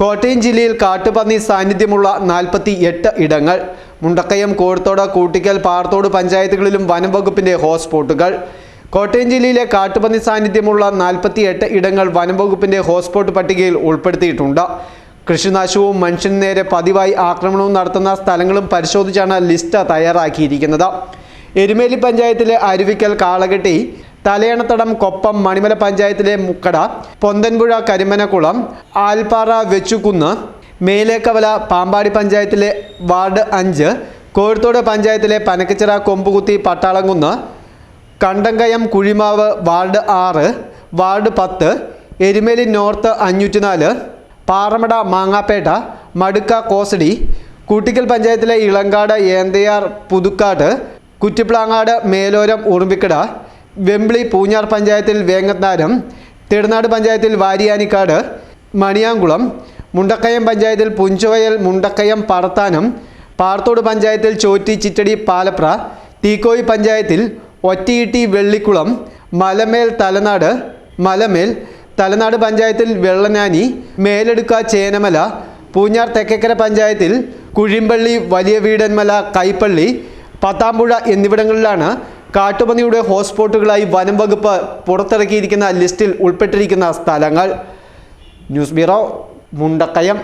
കോട്ടയം ജില്ലയിൽ കാട്ടുപന്നി സാന്നിധ്യമുള്ള നാൽപ്പത്തി എട്ട് ഇടങ്ങൾ മുണ്ടക്കയം കോഴത്തോട് കൂട്ടിക്കൽ പാറത്തോട് പഞ്ചായത്തുകളിലും വനം വകുപ്പിന്റെ ഹോട്ട്സ്പോട്ടുകൾ. കോട്ടയം ജില്ലയിലെ കാട്ടുപന്നി സാന്നിധ്യമുള്ള നാൽപ്പത്തി എട്ട് ഇടങ്ങൾ വനം വകുപ്പിന്റെ ഹോട്ട്സ്പോട്ട് പട്ടികയിൽ ഉൾപ്പെടുത്തിയിട്ടുണ്ട്. കൃഷിനാശവും മനുഷ്യന് നേരെ പതിവായി ആക്രമണവും നടത്തുന്ന സ്ഥലങ്ങളും പരിശോധിച്ചാണ് ലിസ്റ്റ് തയ്യാറാക്കിയിരിക്കുന്നത്. എരുമേലി പഞ്ചായത്തിലെ അരുവിക്കൽ കാളകെട്ടി തലയണത്തടം കൊപ്പം മണിമല പഞ്ചായത്തിലെ മുക്കട പൊന്തൻപുഴ കരിമനക്കുളം ആൽപ്പാറ വെച്ചുകുന്ന് മേലേക്കവല പാമ്പാടി പഞ്ചായത്തിലെ വാർഡ് അഞ്ച് കോഴിത്തോട് പഞ്ചായത്തിലെ പനക്കച്ചിറ കൊമ്പുകുത്തി പട്ടാളംകുന്ന് കണ്ടങ്കയം കുഴിമാവ് വാർഡ് ആറ് വാർഡ് പത്ത് എരുമേലി നോർത്ത് അഞ്ഞൂറ്റിനാല് പാറമട മാങ്ങാപ്പേട്ട മടുക്ക കോസടി കൂട്ടിക്കൽ പഞ്ചായത്തിലെ ഇളങ്കാട് ഏന്തയാർ പുതുക്കാട് കുറ്റിപ്ലാങ്ങാട് മേലോരം ഉറുമ്പിക്കട വെമ്പിളി പൂഞ്ഞാർ പഞ്ചായത്തിൽ വേങ്ങത്താരം തിരുനാട് പഞ്ചായത്തിൽ വാരിയാനിക്കാട് മണിയാങ്കുളം മുണ്ടക്കയം പഞ്ചായത്തിൽ പുഞ്ചവയൽ മുണ്ടക്കയം പടത്താനം പാറത്തോട് പഞ്ചായത്തിൽ ചോറ്റി ചിറ്റടി പാലപ്ര തീക്കോയി പഞ്ചായത്തിൽ ഒറ്റയിട്ടി വെള്ളിക്കുളം മലമേൽ തലനാട് മലമേൽ തലനാട് പഞ്ചായത്തിൽ വെള്ളനാനി മേലെടുക്ക ചേനമല പൂഞ്ഞാർ തെക്കേക്കര പഞ്ചായത്തിൽ കുഴിമ്പള്ളി വലിയ വീടന്മല കൈപ്പള്ളി പത്താമ്പുഴ എന്നിവിടങ്ങളിലാണ് കാട്ടുപന്നിയുടെ ഹോട്ട്സ്പോട്ടുകളായി വനം വകുപ്പ് പുറത്തിറക്കിയിരിക്കുന്ന ലിസ്റ്റിൽ ഉൾപ്പെട്ടിരിക്കുന്ന സ്ഥലങ്ങൾ. News bureau Mundakayam.